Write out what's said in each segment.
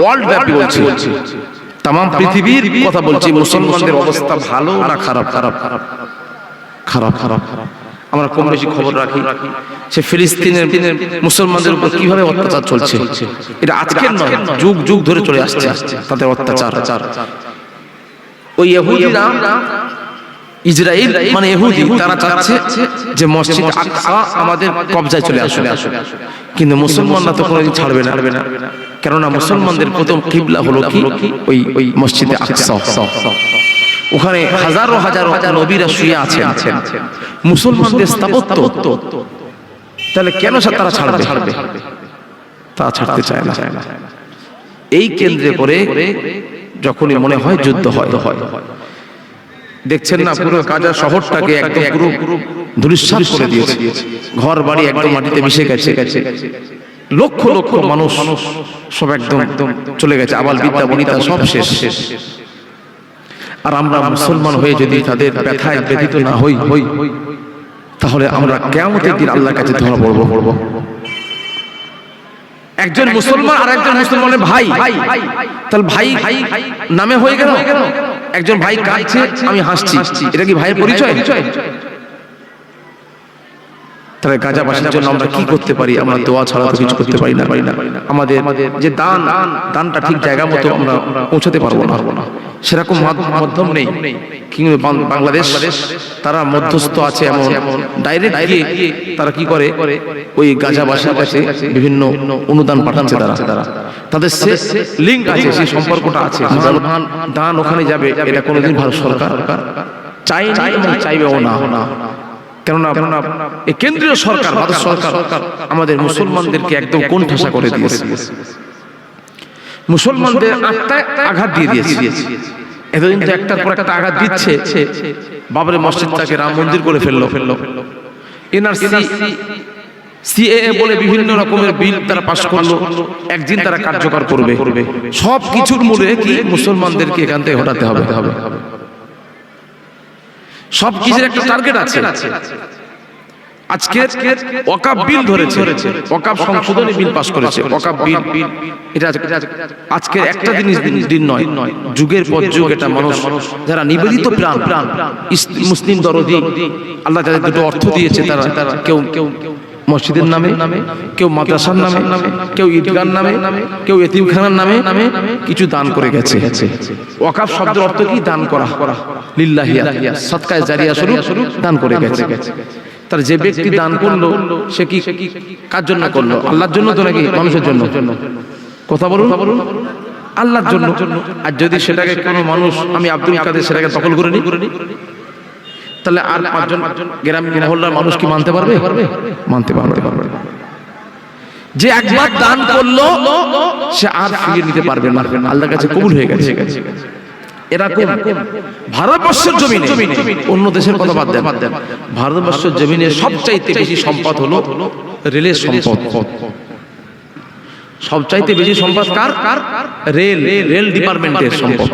World ব্যাপী বলছি। তাম পৃথিবীর কথা বলছি। মুসলমানদের অবস্থা ভালো না খারাপ। খারাপ? খারাপ খারাপ খারাপ। আমরা কম বেশি খবর রাখি। সে ফিলিস্তিনের মুসলমানদের উপর কীভাবে অত্যাচার চলছে? এটা আজকের নয়। যুগ যুগ ধরে চলে আসছে তাদের অত্যাচার। ওই ইহুদিরা ইসরায়েল মানে ইহুদি তারা চাচ্ছে যে মসজিদ আকসা আমাদের কবজায় চলে আসলে কিন্তু মুসলমানরা তো কোনোদিন ছাড়বে না। কেননা মুসলমানদের প্রথম কিবলা হলো কি? ওই ওই মসজিদে আকসা। ওখানে হাজারো হাজারো নবীরা শুয়ে আছে আছেন। মুসলমানদের স্থাপত্য। তাহলে কেন তারা ছাড়বে? ছাড়বে? তা ছাড়তে চায় না। এই কেন্দ্রে করে যখনই মনে হয় যুদ্ধ হয় হয়। দেখছেন না পুরো কাজা শহরটাকে একদম পুরো ধুলিস্বাদ করে দিয়েছে। ঘর বাড়ি একদম মাটিতে মিশে গেছে। লক্ষ লক্ষ মানুষ সব একদম একদম চলে গেছে। আবাল বিদ্যা বনিতা সব শেষ। শেষ। আর আমরা মুসলমান হয়ে যদি তাদের ব্যথায় ব্যথিত না হই হই তাহলে আমরা কেমতের দিন আল্লাহর কাছে ধরা পড়ব। পড়ব। একজন মুসলমান আর একজন মুসলমানের ভাই। তাহলে ভাই নামে হয়ে গেল? একজন ভাই কাঁদছে, আমি হাসছি। এটা কি ভাইয়ের পরিচয়? তাহলে গাজাবাসীর জন্য আমরা কি করতে পারি? আমরা দোয়া ছাড়া তো কিছু করতে পারি না। পারি না। আমাদের যে দান দানটা ঠিক জায়গা মতো আমরা পৌঁছাতে পারব না। সেরকম মাধ্যম নেই। কিন্তু বাংলাদেশ তারা মধ্যস্থ আছে এমন। ডাইরেক্ট গিয়ে তারা কি করে? ওই গাঁজা গাজাবাসীর কাছে বিভিন্ন অনুদান পাঠাচ্ছে তারা। তারা। তাদের শেষ লিঙ্ক আছে সেই সম্পর্কটা আছে। দান ওখানে যাবে এটা কোনোদিন ভারত সরকার চাই না। চাইবেও না। কেননা এই কেন্দ্রীয় সরকার ভারত সরকার আমাদের মুসলমানদেরকে একদম কোন ঠাসা করে দিয়েছে। মুসলমানদের আত্মায় আঘাত দিয়ে দিয়েছে। এতদিন তো একটার পর একটা আঘাত দিচ্ছে। বাবরে মসজিদটাকে রাম মন্দির করে ফেলল। ফেলল। এনআরসি সিএএ বলে বিভিন্ন রকমের বিল তারা পাশ করল। একদিন তারা কার্যকর করবে। সব কিছুর মূলে কি মুসলমানদেরকে এখান থেকে হটাতে হবে? হবে। সব কিছুর একটা টার্গেট আছে। আজকে ওয়াকাব বিল ধরেছে। ওয়াকাব সংশোধনী বিল পাস করেছে। ওয়াকাব বিল এটা আজকে একটা জিনিস দিন নয়। যুগের পর যুগ এটা মানুষ যারা নিবেদিত প্রাণ প্রাণ মুসলিম দরদি আল্লাহ যাদের দুটো অর্থ দিয়েছে তারা কেউ কেউ মসজিদের নামে, কেউ মাদ্রাসার নামে, কেউ ঈদগার নামে, কেউ এতিমখানার নামে নামে কিছু দান করে গেছে। ওয়াকাফ শব্দের অর্থ কি? দান করা। লিল্লাহিয়া সৎকায় জারিয়া শুরু দান করে গেছে। তার যে ব্যক্তি দান করল, সে কি কার জন্য করল? আল্লাহর জন্য তো নাকি মানুষের জন্য? কথা বলুন। বলুন আল্লাহর জন্য। আর যদি সেটাকে কোনো মানুষ, আমি আব্দুল কাদের সেটাকে দখল করে নি তাহলে আর পাঁচজন গ্রামীণ মহল্লার মানুষ কি মানতে পারবে? মানতে পারবে। যে একবার দান করল, সে আর ফিরিয়ে নিতে পারবে না। আল্লাহর কাছে কবুল হয়ে গেছে। এরকম ভারতবর্ষের জমিনে। অন্য দেশের কথা বাদ দেন। ভারতবর্ষের জমিনে সবচাইতে বেশি সম্পদ হলো রেলের সম্পদ। সবচাইতে বেশি সম্পদ কার? রেল রেল ডিপার্টমেন্টের সম্পদ।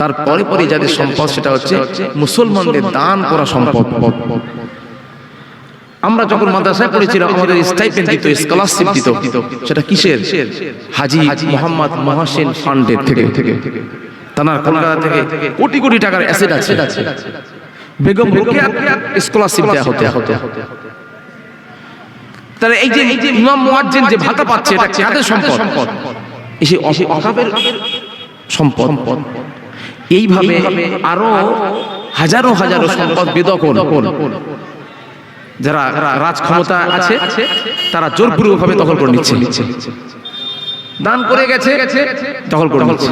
তারপরে পরে পরে যাদের সম্পদ সেটা হচ্ছে মুসলমানদের দান করা সম্পদ। আমরা যখন মাদ্রাসায় পড়েছিলাম, আমাদের স্টাইপেন্ড দিত স্কলারশিপ দিত। সেটা কিসের? হাজি মোহাম্মদ মহাসেন ফান্ডের থেকে। তানার কলকাতা থেকে কোটি কোটি টাকার অ্যাসেট আছে। বেগম রোকেয়া স্কলারশিপ দেওয়া হতে। হতে তাহলে এই যে ইমাম মুয়াজ্জিন যে ভাতা পাচ্ছে, এটা কাদের সম্পদ? এই যে অকাবের সম্পদ। এইভাবে আরও হাজারো হাজারো সম্পদ বেদখল। যারা রাজ ক্ষমতা আছে তারা জোরপূর্বক ভাবে দখল করে নিচ্ছে। দান করে গেছে দখল করে নিচ্ছে।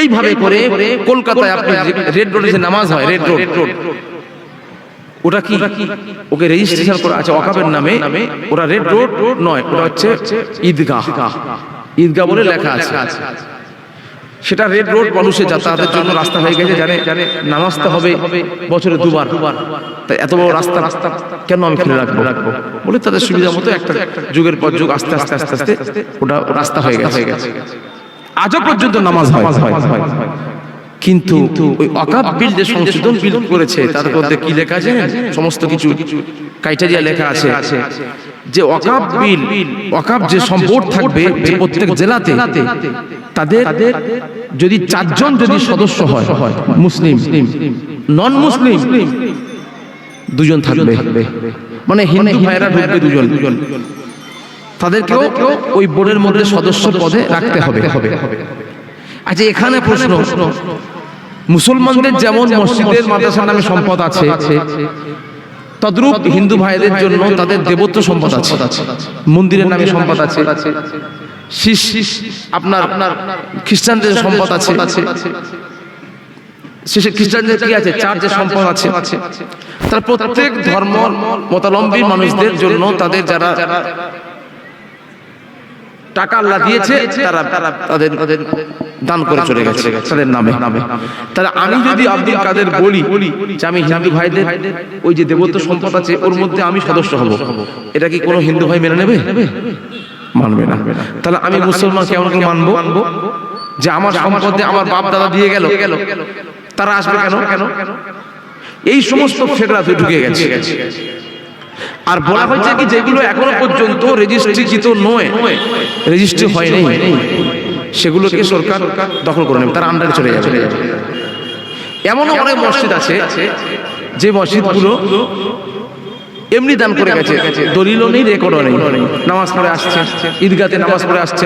এইভাবে করে কলকাতায় আপনি রেড রোডে যে নামাজ হয় রেড রোড ওটা কি? ওকে রেজিস্ট্রেশন করা আছে ওয়াকাবের নামে। ওরা রেড রোড নয় ওটা হচ্ছে ঈদগাহ। ঈদগাহ। বলে লেখা আছে। সেটা রেড রোড মানুষের যাতায়াতের জন্য রাস্তা হয়ে গেছে জানে? জানে? নামাজতে হবে বছরে দুবার। তাই এত বড় রাস্তা রাস্তা কেন আমি ফেলে রাখব? রাখব? বলে তাদের সুবিধা মতো একটা যুগের পর যুগ আস্তে আস্তে আস্তে আস্তে ওটা রাস্তা হয়ে গেছে। আজও পর্যন্ত নামাজ নামাজ হয়। কিন্তু ওই অকাপ বিল যে সংশোধন বিল করেছে তার মধ্যে কি লেখা আছে? সমস্ত কিছু ক্রাইটেরিয়া লেখা আছে। যে ওয়াকাব বিল ওয়াকাব যে সম্পদ থাকবে যে প্রত্যেক জেলাতে তাদের যদি চারজন যদি সদস্য হয় মুসলিম নন মুসলিম দুজন থাকবে। মানে হিন্দু ভাইরা ঢুকবে দুজন। তাদেরকেও ওই বোর্ডের মধ্যে সদস্য পদে রাখতে হবে। আচ্ছা এখানে প্রশ্ন। মুসলমানদের যেমন মসজিদের মাদ্রাসার নামে সম্পদ আছে তদ্রূপ হিন্দু ভাইদের জন্য তাদের দেবত্ব সম্পদ আছে। মন্দিরের নামে সম্পদ আছে। শিশ আপনার আপনার খ্রিস্টানদের সম্পদ আছে। শেষে খ্রিস্টানদের কি আছে? চার্চের সম্পদ আছে। তার প্রত্যেক ধর্ম মতালম্বী মানুষদের জন্য তাদের যারা টাকা আল্লাহ দিয়েছে তারা তাদের দান করে চলে গেছে তাদের নামে। নামে। তাহলে আমি যদি আব্দুল কাদের বলি যে আমি হিন্দু ভাইদের ওই যে দেবত্ব সম্পদ আছে ওর মধ্যে আমি সদস্য হব। এটা কি কোনো হিন্দু ভাই মেনে নেবে? মানবে না। তাহলে আমি মুসলমান কেমন করে মানবো? যে আমার সম্পদে আমার বাপ দাদা দিয়ে গেল। তারা আসবে কেন? কেন? এই সমস্ত ফেকরাতে ঢুকে গেছে। আর বলা হয়েছে কি যেগুলো এখনও পর্যন্ত রেজিস্ট্রিকৃত নয় রেজিস্ট্রি হয়নি। সেগুলোকে সরকার দখল করে নেবে তার আন্ডারে চলে যাবে। এমনও অনেক মসজিদ আছে যে মসজিদগুলো এমনি দান করে গেছে। দলিলও নেই রেকর্ডও নেই। নামাজ পড়ে আসছে ঈদগাতে নামাজ পড়ে আসছে।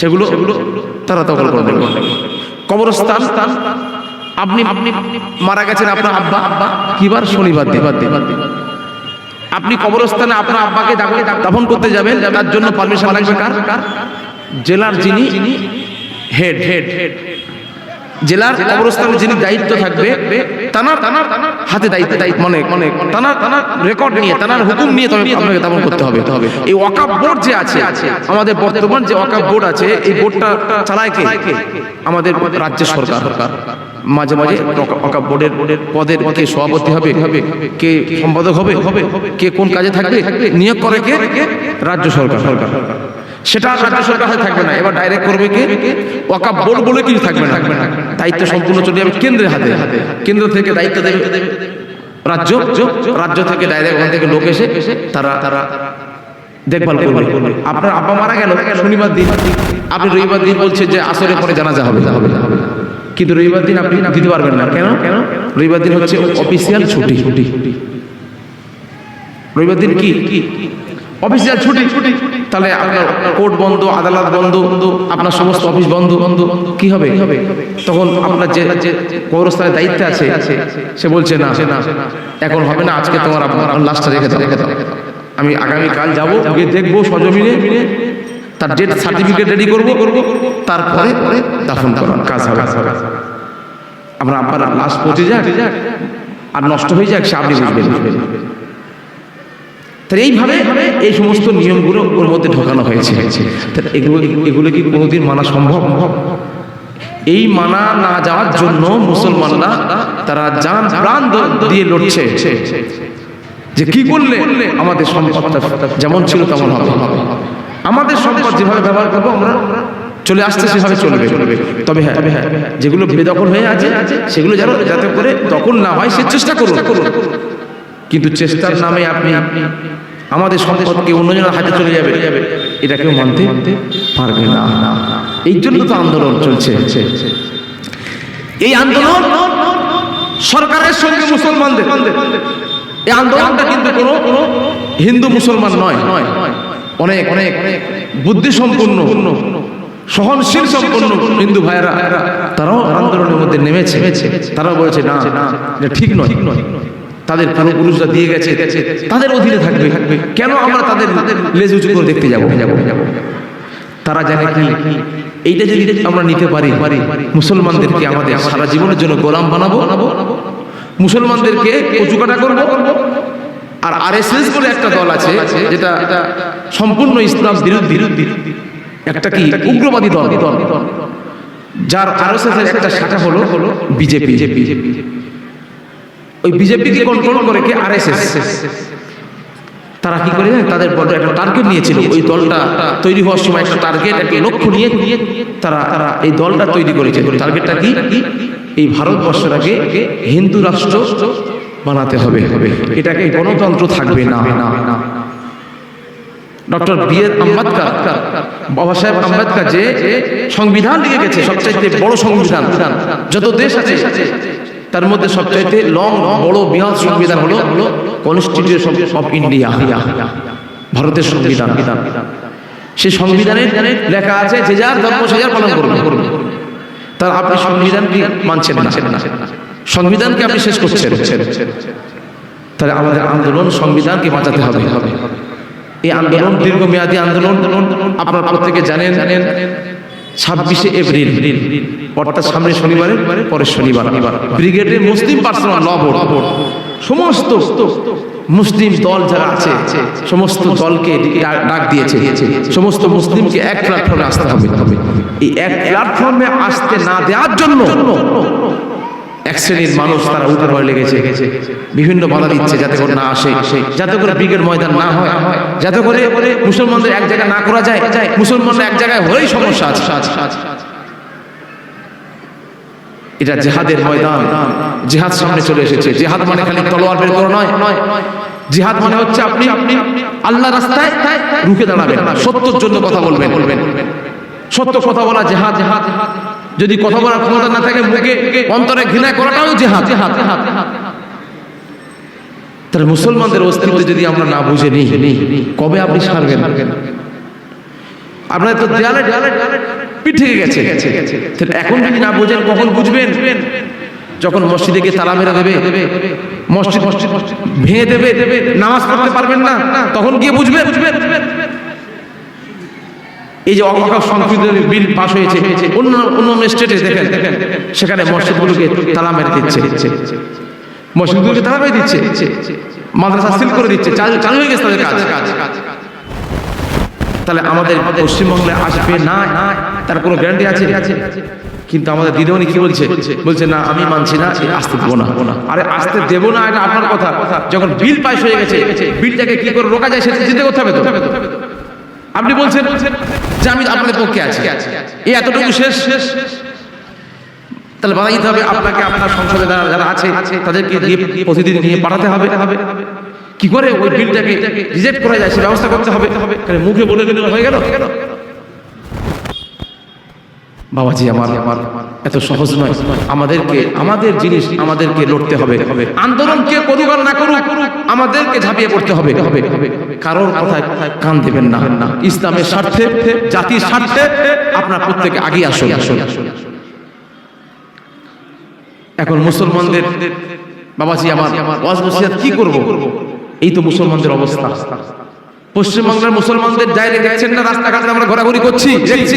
সেগুলো তারা দখল করে দেবে কবরস্থান আপনি আপনি মারা গেছেন আপনার আব্বা। আব্বা কিবার শনিবার দিবার দিবার আপনি কবরস্থানে আপনার আব্বাকে দাফন করতে যাবেন তার জন্য পারমিশন লাগবে কার? কার জেলার যিনি হেড হেড। হেড। জেলার কবরস্থানে যিনি দায়িত্ব থাকবে তানার তানার হাতে দায়িত্ব দায়িত্ব মনে মনে তানার তানার রেকর্ড নিয়ে তানার হুকুম নিয়ে তবে আপনাকে তেমন করতে হবে এই ওয়াকাব বোর্ড যে আছে আমাদের বর্তমান যে ওয়াকাব বোর্ড আছে এই বোর্ডটা চালায় কে? আমাদের রাজ্য সরকার। মাঝে মাঝে বোর্ডের বোর্ডের পদের কে সভাপতি হবে, কে সম্পাদক হবে, কে কোন কাজে থাকবে, নিয়োগ করে কে? রাজ্য সরকার। সরকার সেটা রাজ্য সরকার থাকবে না। এবার ডাইরেক্ট করবে কে? ওয়াকাব বোর্ড বলে কিছু থাকবে না। দায়িত্ব সম্পূর্ণ চলে যাবে কেন্দ্রের হাতে। কেন্দ্র থেকে দায়িত্ব দেবে রাজ্য। রাজ্য থেকে ডাইরেক্ট ওখান থেকে লোক এসে তারা তারা দেখভাল করবে। আপনার আব্বা মারা গেল, শনিবার দিন। আপনি রবিবার দিন বলছে যে আসরের পরে জানাজা হবে হবে। কিন্তু রবিবার দিন আপনি দিতে পারবেন না। কেন? কেন রবিবার দিন হচ্ছে অফিসিয়াল ছুটি। ছুটি রবিবার দিন কি? অফিসিয়াল ছুটি। ছুটি তাহলে আপনার কোর্ট বন্ধ, আদালত বন্ধ, আপনার সমস্ত অফিস বন্ধ। বন্ধ কি হবে? তখন আপনার যে কবরস্থানের দায়িত্বে আছে, সে বলছে, না, এখন হবে না, আজকে তোমার আপনার লাশটা রেখে দাও। আমি আগামীকাল যাব, গিয়ে দেখব সজমিনে তার ডেট সার্টিফিকেট রেডি করব, তারপরে দাফন করার কাজ হবে। আমরা আব্বার লাশ পচে যাক আর নষ্ট হয়ে যাক, সে আপনি বুঝবেন। তাহলে এইভাবে এই সমস্ত নিয়মগুলো ওর মধ্যে ঢোকানো হয়েছে। তাহলে এগুলো এগুলো কি কোনোদিন মানা সম্ভব? এই মানা না যাওয়ার জন্য মুসলমানরা তারা যান প্রাণ দিয়ে লড়ছে। যে কি করলে আমাদের সম্পদটা যেমন ছিল তেমন হবে। আমাদের সম্পদ যেভাবে ব্যবহার করব আমরা, চলে আসতে সেভাবে চলবে। তবে হ্যাঁ তবে হ্যাঁ যেগুলো বেদখল হয়ে আছে, সেগুলো যেন যাতে করে দখল না হয়, সে চেষ্টা করুন। কিন্তু চেষ্টার নামে আপনি আপনি আমাদের সম্পদকে অন্যজনের হাতে চলে যাবে, এটা কেউ মানতে পারবে না। এই জন্য তো আন্দোলন চলছে। এই আন্দোলন সরকারের সঙ্গে মুসলমানদের। এই আন্দোলনটা কিন্তু কোনো হিন্দু মুসলমান নয় নয়। অনেক অনেক বুদ্ধি সম্পন্ন সহনশীল সম্পন্ন হিন্দু ভাইয়েরা, তারাও আন্দোলনের মধ্যে নেমেছে। তারাও বলেছে, না, এটা ঠিক নয়। তাদের পূর্বপুরুষরা দিয়ে গেছে, তাদের অধীনে থাকবে। কেন আমরা তাদের লেজ উঁচু করে দেখতে যাব যাব? তারা জানে কি? এইটা যদি আমরা নিতে পারি, মুসলমানদেরকে আমাদের সারা জীবনের জন্য গোলাম বানাবো, মুসলমানদেরকে কচুকাটা করব আর আর এস এস বলে একটা দল আছে যেটা সম্পূর্ণ ইসলাম বিরোধী। একটা কি? উগ্রবাদী দল। দল যার আর এস এর একটা শাখা হলো বিজেপি। বিজেপি ওই বিজেপিকে কন্ট্রোল করে কে? আর তারা কি করে তাদের বড় একটা টার্গেট নিয়েছিল। ওই দলটা তৈরি হওয়ার সময় একটা টার্গেট একটা লক্ষ্য নিয়ে তারা তারা এই দলটা তৈরি করেছে। টার্গেটটা কি? এই ভারতবর্ষের আগে হিন্দু রাষ্ট্র বানাতে হবে। এটাকে গণতন্ত্র থাকবে না। ডক্টর বি বাবা সাহেব যে সংবিধান গেছে, সবচাইতে বড় সংবিধান, যত দেশ আছে, তার মধ্যে সবচাইতে লং বড়, বৃহৎ সংবিধান হলো কনস্টিটিউশন অফ ইন্ডিয়া ভারতের সংবিধান। সেই সংবিধানে লেখা আছে, যে যার ধর্ম সে যার পালন করবে। তার আপনি সংবিধান কি মানছেন না? সংবিধানকে আপনি শেষ করছেন। তাহলে আমাদের আন্দোলন সংবিধানকে বাঁচাতে হবে। এই আন্দোলন, দীর্ঘমেয়াদী আন্দোলন, আপনার প্রত্যেকে জানেন জানেন ছাব্বিশে এপ্রিল, অর্থাৎ সামনে শনিবারে, পরের শনিবার। ব্রিগেডে মুসলিম পার্সোনাল ল বোর্ড, সমস্ত মুসলিম দল যারা আছে, সমস্ত দলকে ডাক দিয়েছে। সমস্ত মুসলিমকে এক প্ল্যাটফর্মে আসতে হবে। এই এক প্ল্যাটফর্মে আসতে না দেওয়ার জন্য এক শ্রেণির মানুষ তারা উঠে পড়ে লেগেছে। বিভিন্ন বাধা দিচ্ছে যাতে করে না আসে। যাতে করে ব্রিগেড ময়দান না হয়। যাতে করে মুসলমানদের এক জায়গায় না করা যায়। মুসলমানরা এক জায়গায় হলেই সমস্যা আছে। এটা জেহাদের ময়দান। জেহাদ সামনে চলে এসেছে। জেহাদ মানে খালি তলোয়ার বের করা নয়। জিহাদ মানে হচ্ছে আপনি আপনি আল্লাহ রাস্তায় রুখে দাঁড়াবেন। সত্যর জন্য কথা বলবেন বলবেন। সত্য কথা বলা জেহাদ। জেহাদ যদি কথা বলার ক্ষমতা না থাকে, মুখে অন্তরে ঘৃণা করাটাও জেহাদ। জেহাদ তাহলে মুসলমানদের অস্তিত্ব যদি আমরা না বুঝে নিই, কবে আপনি সারবেন? আপনার তো দেয়ালে পিঠ গেছে। এখন যদি না বুঝেন, কখন বুঝবেন? যখন মসজিদে গিয়ে তালা মেরে দেবে, মসজিদ মসজিদ ভেঙে দেবে, নামাজ পড়তে পারবেন না, তখন গিয়ে বুঝবে বুঝবেন? এই যে সংশোধনের বিল পাশ হয়েছে, অন্য অন্য স্টেটে দেখেন, সেখানে মসজিদগুলোকে তালা মেরে দিচ্ছে। মসজিদগুলোকে তালা মেরে দিচ্ছে। মাদ্রাসা সিল করে দিচ্ছে। চালু হয়ে গেছে তাদের কাজ। তাহলে আমাদের পশ্চিমবঙ্গে আসবে না, তার কোনো গ্যারান্টি আছে? কিন্তু আমাদের দিদিমণি কি বলছে? বলছে, না, আমি মানছি না আসতে দেবো না। আরে, আসতে দেবো না, এটা আপনার কথা। যখন বিল পাস হয়ে গেছে বিলটাকে কি করে রোকা যায় সেটা চিন্তা করতে হবে তো। আপনি বলছেন যে আমি আপনাদের পক্ষে আছি। এই এতটুকু শেষ। শেষ তাহলে বাড়াইতে হবে আপনাকে আপনার সংসদে যারা আছে, তাদেরকে প্রতিদিন নিয়ে পাঠাতে হবে। কি করে ওই বিলটাকে রিজেক্ট করা যায়, সে ব্যবস্থা করতে হবে। মুখে বলে দিলে হয়ে গেল। বাবাজি আমার আমার এত সহজ নয়। আমাদেরকে, আমাদের জিনিস আমাদেরকে লড়তে হবে। আন্দোলন কে করুক না করুক, আমাদেরকে ঝাঁপিয়ে পড়তে হবে। কারোর কথায় কান দেবেন না। ইসলামের স্বার্থে, জাতির স্বার্থে আপনার প্রত্যেকে আগে আসুন। এখন মুসলমানদের, বাবাজি আমার, ওয়াজ নসিহত কি করব? এই তো মুসলমানদের অবস্থা। পশ্চিমবাংলার মুসলমানদের ডাইরেক্ট দেখছেন না, রাস্তাঘাটে আমরা ঘোরাঘুরি করছি। দেখছি।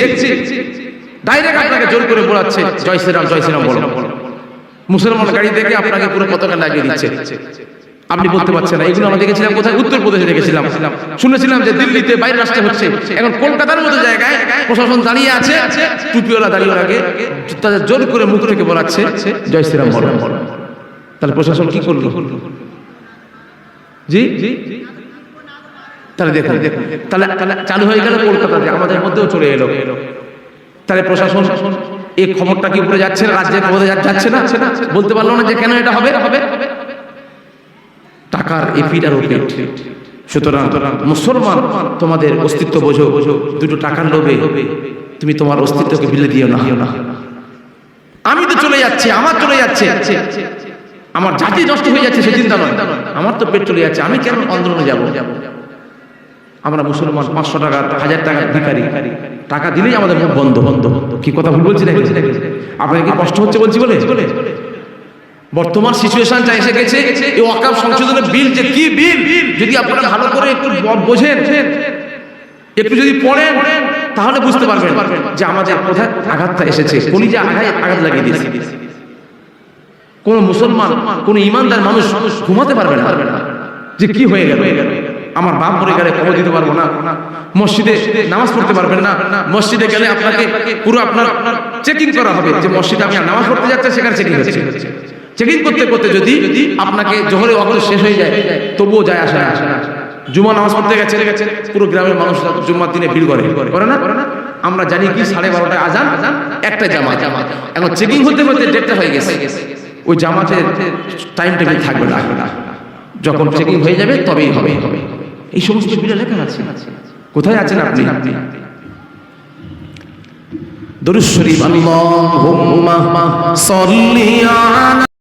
ডাইরেক্ট আপনাকে জোর করে বলাচ্ছে, জয় শ্রীরাম জয় শ্রীরাম বলো। মুসলমান গাড়ি দেখে আপনাকে পুরো পতাকা লাগিয়ে দিচ্ছে। আপনি বলতে পারছেন না, এগুলো আমরা দেখেছিলাম কোথায়? উত্তরপ্রদেশে দেখেছিলাম। শুনেছিলাম যে দিল্লিতে বাইরের রাষ্ট্রে হচ্ছে। এখন কলকাতার মতো জায়গায় প্রশাসন দাঁড়িয়ে আছে, টুপিওয়ালা দাঁড়িয়ে আগে তাদের জোর করে মুখ থেকে বলাচ্ছে, জয় শ্রীরাম বলো। তাহলে প্রশাসন কি করল? জি জি? তাহলে দেখুন, তাহলে চালু হয়ে গেল কলকাতাতে, আমাদের মধ্যেও চলে এলো। তাহলে প্রশাসন এই খবরটা কি উপরে যাচ্ছে না রাজ্যের যাচ্ছে না? বলতে পারল না যে কেন এটা হবে? টাকার এপিট আর সুতরাং মুসলমান, তোমাদের অস্তিত্ব বোঝো। দুটো টাকার লোভে তুমি তোমার অস্তিত্বকে বিলে দিও না। আমি তো চলে যাচ্ছি, আমার চলে যাচ্ছে। আমার জাতি নষ্ট হয়ে যাচ্ছে, সে চিন্তা নয়। আমার তো পেট চলে যাচ্ছে। আমি কেন আন্দোলনে যাব? আমরা মুসলমান পাঁচশো টাকা, হাজার টাকার ভিখারি। টাকা দিলেই আমাদের মুখ বন্ধ। বন্ধ কি কথা ভুল বলছি নাকি? আপনাকে কি কষ্ট হচ্ছে বলছি বলে? বর্তমান সিচুয়েশনটা এসে গেছে, এই ওয়াকাফ সংশোধনের বিল যে কি বিল? যদি আপনারা ভালো করে একটু বোঝেন, একটু যদি পড়েন, তাহলে বুঝতে পারবেন যে আমাদের কোথায় আঘাতটা এসেছে, কোনি যে আঘাত আঘাত লাগিয়ে দিয়েছে। কোন মুসলমান, কোন ইমানদার মানুষ ঘুমাতে পারবে না। যে কি হয়ে গেল? আমার বাপ গেলে খবর দিতে পারব না। মসজিদে নামাজ পড়তে পারবেন না। মসজিদে গেলে আপনাকে পুরো আপনার চেকিং করা হবে যে মসজিদে আপনি নামাজ পড়তে যাচ্ছে, সেখানে চেকিং হচ্ছে। চেকিং করতে করতে যদি আপনাকে জোহরে অক্ত শেষ হয়ে যায়, তবুও যায় আসে। না জুমা নামাজ পড়তে গেছে, পুরো গ্রামের মানুষ জুম্মার দিনে ভিড় করে। করে না? আমরা জানি কি, সাড়ে বারোটায় আজান একটা জামা জামা এখন চেকিং হতে হতে ডেটটা হয়ে গেছে। ওই জামাতে টাইম টেবিল থাকবে না। যখন চেকিং হয়ে যাবে, তবেই হবে। এই সমস্ত বিলে লেখা আছে। কোথায় আছেন আপনি? দরুদ শরীফ সাল্লি আলা